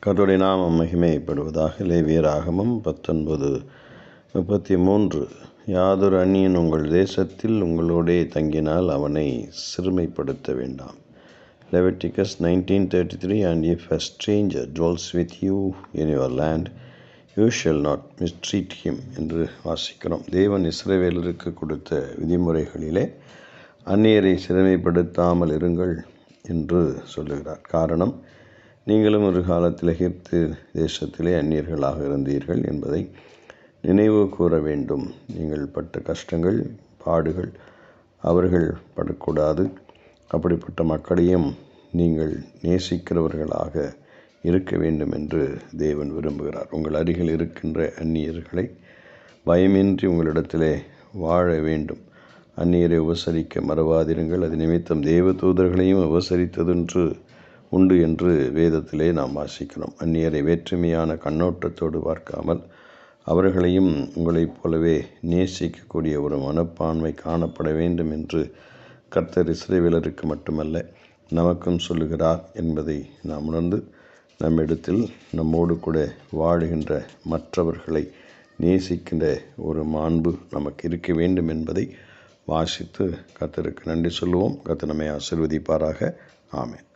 கடவுளை நாமம் மகிமைப்படுவதாக லேவியராகமம் பத்தொன்பது முப்பத்தி மூன்று யாதொரு அந்நியன் உங்கள் தேசத்தில் உங்களோடே தங்கினால் அவனை சிறுமைப்படுத்த வேண்டாம். Leviticus nineteen thirty three and if a stranger dwells with you in your land you shall not mistreat him என்று வாசிக்கிறோம். தேவன் இஸ்ரேவேலருக்கு கொடுத்த விதிமுறைகளிலே அந்நியரை சிறுமைப்படுத்தாமல் இருங்கள் என்று சொல்லுகிறார். காரணம் நீங்களும் ஒரு காலத்தில் எகிப்து தேசத்திலே அந்நியர்களாக இருந்தீர்கள் என்பதை நினைவு கூற வேண்டும். நீங்கள் பட்ட கஷ்டங்கள் பாடுகள் அவர்கள் படக்கூடாது. அப்படிப்பட்ட மக்களையும் நீங்கள் நேசிக்கிறவர்களாக இருக்க வேண்டும் என்று தேவன் விரும்புகிறார். உங்கள் அருகில் இருக்கின்ற அந்நியர்களை பயமின்றி உங்களிடத்திலே வாழ வேண்டும். அந்நியரை உபசரிக்க மறவாதிருங்கள். அது நிமித்தம் தேவ தூதர்களையும் உபசரித்ததென்று உண்டு என்று வேதத்திலே நாம் வாசிக்கிறோம். அந்நியரை வேற்றுமையான கண்ணோட்டத்தோடு பார்க்காமல் அவர்களையும் உங்களைப் போலவே நேசிக்கக்கூடிய ஒரு மனப்பான்மை காணப்பட வேண்டும் என்று கர்த்தர் இஸ்ரேவேலருக்கு மட்டுமல்ல நமக்கும் சொல்லுகிறார் என்பதை நாம் உணர்ந்து நம்மிடத்தில் நம்மோடு கூட வாழுகின்ற மற்றவர்களை நேசிக்கின்ற ஒரு மாண்பு நமக்கு இருக்க வேண்டும் என்பதை வாசித்து கர்த்தருக்கு நன்றி சொல்லுவோம். கர்த்தர் ஆசிர்வதிப்பாராக. ஆமேன்.